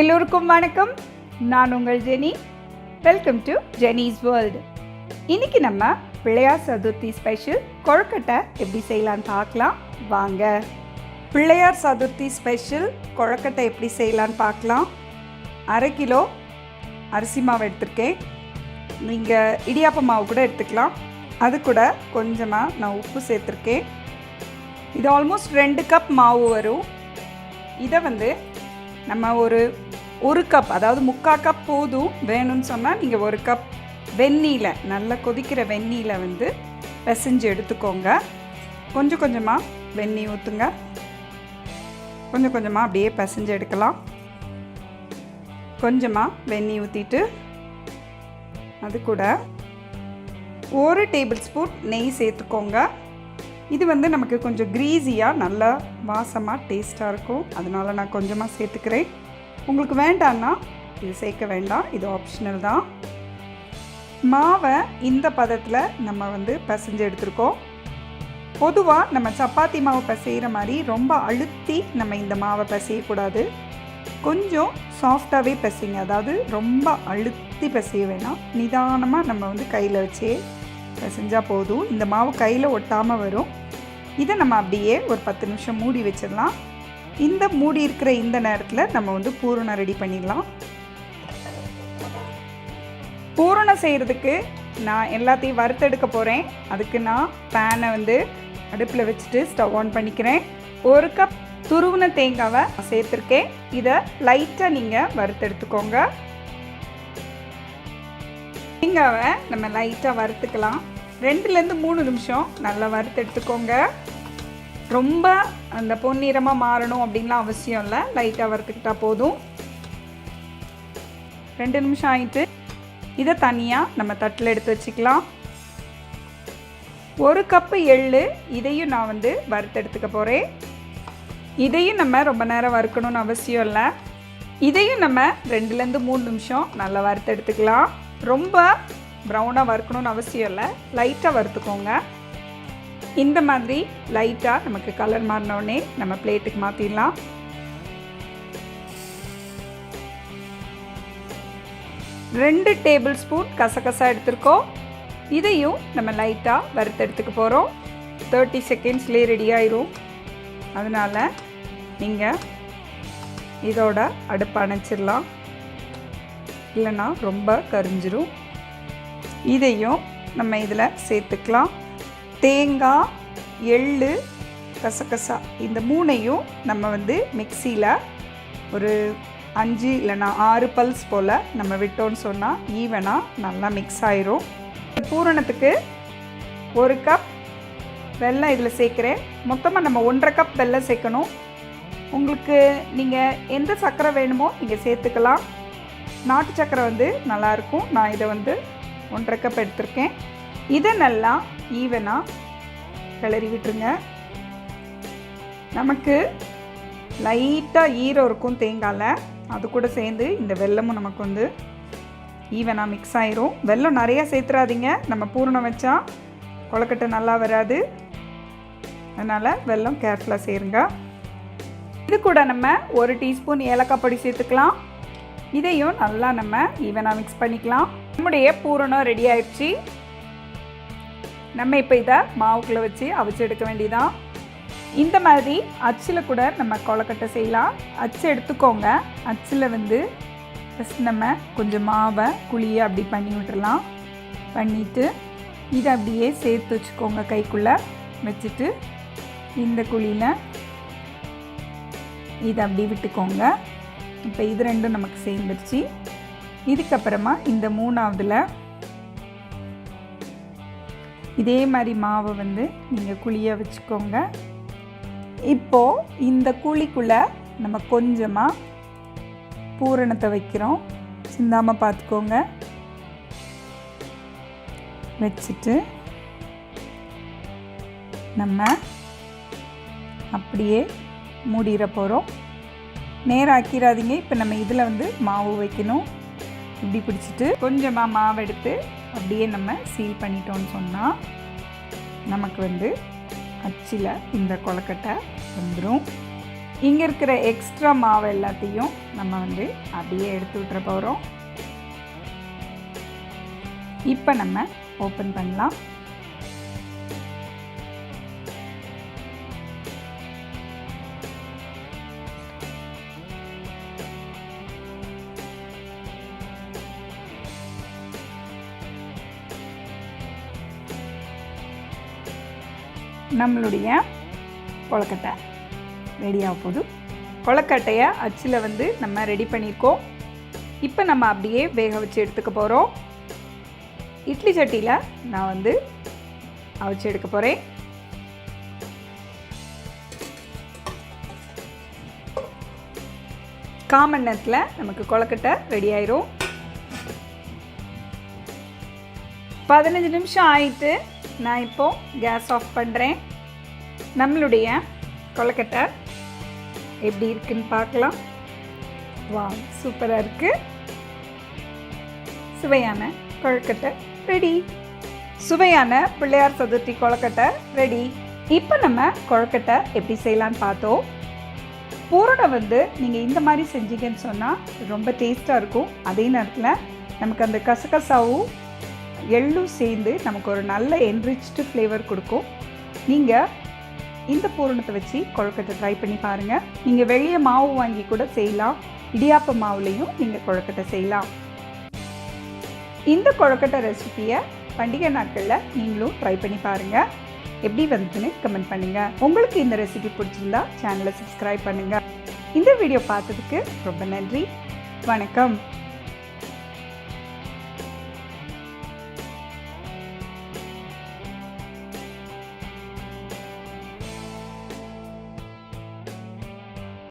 எல்லோருக்கும் வணக்கம். நான் உங்கள் Jeni. Welcome to Jeni's world இன்னைக்கு நம்ம பிள்ளையார் சதுர்த்தி ஸ்பெஷல் கொழுக்கட்டை எப்படி செய்யலான்னு பார்க்கலாம். வாங்க. பிள்ளையார் சதுர்த்தி ஸ்பெஷல் கொழுக்கட்டை எப்படி செய்யலான்னு பார்க்கலாம். அரை கிலோ அரிசி மாவு எடுத்திருக்கேன். நீங்கள் இடியாப்ப மாவு கூட எடுத்துக்கலாம். அது கூட கொஞ்சமாக நான் உப்பு சேர்த்துருக்கேன். இது ஆல்மோஸ்ட் ரெண்டு கப் மாவு வரும். இதை வந்து நம்ம ஒரு ஒரு கப் அதாவது முக்கால் கப் போதும் வேணும்னு சொன்னால் நீங்கள் ஒரு கப் வெந்நீல நல்லா கொதிக்கிற வெந்நீல வந்து பிசைஞ்சு எடுத்துக்கோங்க. கொஞ்சம் கொஞ்சமாக வெந்நீர் ஊற்றுங்க கொஞ்சம் கொஞ்சமாக அப்படியே பிசைஞ்சு எடுக்கலாம். கொஞ்சமாக வெந்நீர் ஊற்றிட்டு அது கூட ஒரு டேபிள் ஸ்பூன் நெய் சேர்த்துக்கோங்க. இது வந்து நமக்கு கொஞ்சம் க்ரீஸியாக நல்லா வாசமாக டேஸ்ட்டாக இருக்கும். அதனால் நான் கொஞ்சமாக சேர்த்துக்கிறேன். உங்களுக்கு வேண்டான்னா இது சேர்க்க வேண்டாம். இது ஆப்ஷனல் தான். மாவை இந்த பதத்தில் நம்ம வந்து பசைஞ்சு எடுத்திருக்கோம். பொதுவாக நம்ம சப்பாத்தி மாவு பசைகிற மாதிரி ரொம்ப அழுத்தி நம்ம இந்த மாவை பசையக்கூடாது. கொஞ்சம் சாஃப்டாகவே பிசைங்க. அதாவது ரொம்ப அழுத்தி பசைய வேணாம். நிதானமாக நம்ம வந்து கையில் வச்சே பிசைஞ்சால் போதும். இந்த மாவு கையில் ஒட்டாமல் வரும். இதை நம்ம அப்படியே ஒரு பத்து நிமிஷம் மூடி வச்சிடலாம். இந்த மூடி இருக்கிற இந்த நேரத்தில் நம்ம வந்து பூரணம் ரெடி பண்ணிடலாம். பூரணம் செய்கிறதுக்கு நான் எல்லாத்தையும் வறுத்தெடுக்க போகிறேன் அதுக்கு நான் பேனை வந்து அடுப்பில் வச்சுட்டு ஸ்டவ் ஆன் பண்ணிக்கிறேன். ஒரு கப் துருவின தேங்காவை சேர்த்துருக்கேன். இதை லைட்டாக நீங்கள் வறுத்தெடுத்துக்கோங்க. தேங்காவை நம்ம லைட்டாக வறுத்துக்கலாம். ரெண்டுலேருந்து மூணு நிமிஷம் நல்லா வறுத்து எடுத்துக்கோங்க. ரொம்ப அந்த பொன்னிறமாக மாறணும் அப்படின்லாம் அவசியம் இல்லை. லைட்டாக வறுத்துக்கிட்டால் போதும். ரெண்டு நிமிஷம் ஆயிட்டு இதை தனியாக நம்ம தட்டில் எடுத்து வச்சுக்கலாம். ஒரு கப்பு எள்ளு இதையும் நான் வந்து வறுத்து எடுத்துக்க போகிறேன் இதையும் நம்ம ரொம்ப நேரம் வறுக்கணும்னு அவசியம் இல்லை. இதையும் நம்ம ரெண்டுலேருந்து மூணு நிமிஷம் நல்லா வறுத்து எடுத்துக்கலாம். ரொம்ப ப்ரௌனாக வறுக்கணும்னு அவசியம் இல்லை. லைட்டாக வறுத்துக்கோங்க. இந்த மாதிரி லைட்டாக நமக்கு கலர் மாறினோடனே நம்ம பிளேட்டுக்கு மாற்றிடலாம் ரெண்டு டேபிள் ஸ்பூன் கசகசா எடுத்திருக்கோம். இதையும் நம்ம லைட்டாக வறுத்து எடுத்துக்க போகிறோம் தேர்ட்டி செகண்ட்ஸ்லேயே ரெடி ஆயிரும். அதனால் நீங்கள் இதோட அடுப்பு அணைச்சிடலாம். இல்லைன்னா ரொம்ப கரிஞ்சிரும். இதையும் நம்ம இதில் சேர்த்துக்கலாம். தேங்காய் எள்ளு கசகசா இந்த மூணையும் நம்ம வந்து மிக்சியில் ஒரு அஞ்சு இல்லைனா ஆறு பல்ஸ் போல் நம்ம விட்டோன்னு சொன்னால் ஈவனாக நல்லா மிக்ஸ் ஆயிரும். பூரணத்துக்கு ஒரு கப் வெல்லம் இதில் சேர்க்குறேன். மொத்தமாக நம்ம ஒன்றரை கப் வெல்லம் சேர்க்கணும். உங்களுக்கு நீங்கள் எந்த சர்க்கரை வேணுமோ நீங்கள் சேர்த்துக்கலாம். நாட்டு சக்கரை வந்து நல்லாயிருக்கும். நான் இதை வந்து ஒன்றரை கப் எடுத்திருக்கேன். இதை நல்லா ஈவனாக கிளறி விட்டுருங்க. நமக்கு லைட்டாக ஈரம் இருக்கும் தேங்காயில். அது கூட சேர்ந்து இந்த வெல்லமும் நமக்கு வந்து ஈவனாக மிக்ஸ் ஆயிரும். வெல்லம் நிறையா சேர்த்துறாதீங்க. நம்ம பூரணம் வச்சா கொழக்கட்டை நல்லா வராது. அதனால் வெல்லம் கேர்ஃபுல்லாக சேருங்க. இது கூட நம்ம ஒரு டீஸ்பூன் ஏலக்காய் பொடி சேர்த்துக்கலாம். இதையும் நல்லா நம்ம ஈவனாக மிக்ஸ் பண்ணிக்கலாம். நம்முடைய பூரணம் ரெடி ஆயிடுச்சு. நம்ம இப்போ இதை மாவுக்குள்ளே வச்சு அவிச்சு எடுக்க வேண்டியதான் இந்த மாதிரி அச்சில் கூட நம்ம கொலக்கட்டை செய்யலாம். அச்சு எடுத்துக்கோங்க. அச்சில் வந்து ஃபஸ்ட் நம்ம கொஞ்சம் மாவை குழியை அப்படி பண்ணி விட்டுறலாம். பண்ணிவிட்டு இதை அப்படியே சேர்த்து வச்சுக்கோங்க கைக்குள்ளே. வச்சுட்டு இந்த குழியில் இதை அப்படி விட்டுக்கோங்க. இப்போ இது ரெண்டும் நமக்கு சேர்ந்துருச்சு இதுக்கப்புறமா இந்த மூணாவதில் இதே மாதிரி மாவை வந்து நீங்கள் குழியாக வச்சுக்கோங்க. இப்போது இந்த குழிக்குள்ளே நம்ம கொஞ்சமாக பூரணத்தை வைக்கிறோம். சிந்தாமல் பார்த்துக்கோங்க. வச்சுட்டு நம்ம அப்படியே மூடிட போகிறோம் நேரம் ஆக்கிடாதீங்க இப்போ நம்ம இதில் வந்து மாவு வைக்கணும். இப்படி பிடிச்சிட்டு கொஞ்சமாக மாவு எடுத்து அப்படியே நம்ம சீல் பண்ணிட்டோம்னு சொன்னால் நமக்கு வந்து அச்சில் இந்த கொலக்கட்டை வந்துடும் இங்கே இருக்கிற எக்ஸ்ட்ரா மாவு எல்லாத்தையும் நம்ம வந்து அப்படியே எடுத்து விட்டுற போகிறோம் இப்போ நம்ம ஓப்பன் பண்ணலாம். நம்மளுடைய கொழக்கட்டை. ரெடியாக போகுது. கொழக்கட்டையை அச்சில் வந்து நம்ம ரெடி பண்ணியிருக்கோம் இப்போ நம்ம அப்படியே வேக வச்சு எடுத்துக்க போகிறோம் இட்லி சட்டியில் நான் வந்து அவிச்சு எடுக்க போகிறேன் காமன் நேரத்தில் நமக்கு கொழக்கட்டை ரெடி ஆயிரும். பதினஞ்சு நிமிஷம் ஆயிட்டு நான் இப்போது கேஸ் ஆஃப் பண்ணுறேன் நம்மளுடைய கொலக்கட்டை எப்படி இருக்குன்னு பார்க்கலாம். வா சூப்பராக இருக்குது சுவையான கொழுக்கட்டை ரெடி சுவையான பிள்ளையார் சதுர்த்தி கொழுக்கட்டை ரெடி இப்போ நம்ம கொழுக்கட்டை எப்படி செய்யலான்னு பார்த்தோம். பூரணை வந்து நீங்கள் இந்த மாதிரி செஞ்சீங்கன்னு சொன்னால் ரொம்ப டேஸ்ட்டாக இருக்கும். அதே நேரத்தில் நமக்கு அந்த கசகசாவும் எள்ளும் சேர்ந்து நமக்கு ஒரு நல்ல என்ரிச்டு ஃப்ளேவர் கொடுக்கும். நீங்கள் இந்த பூரணத்தை வச்சு கொழுக்கட்டை ட்ரை பண்ணி பாருங்கள் நீங்கள் வெளியே மாவு வாங்கி கூட செய்யலாம். இடியாப்ப மாவுலேயும் நீங்கள் கொழுக்கட்டை செய்யலாம். இந்த கொழுக்கட்டை ரெசிபியை பண்டிகை நாட்களில் நீங்களும் ட்ரை பண்ணி பாருங்கள் எப்படி வந்ததுன்னு கமெண்ட் பண்ணுங்கள் உங்களுக்கு இந்த ரெசிபி பிடிச்சிருந்தா சேனலை சப்ஸ்கிரைப் பண்ணுங்கள் இந்த வீடியோ பார்த்ததுக்கு ரொம்ப நன்றி. வணக்கம்.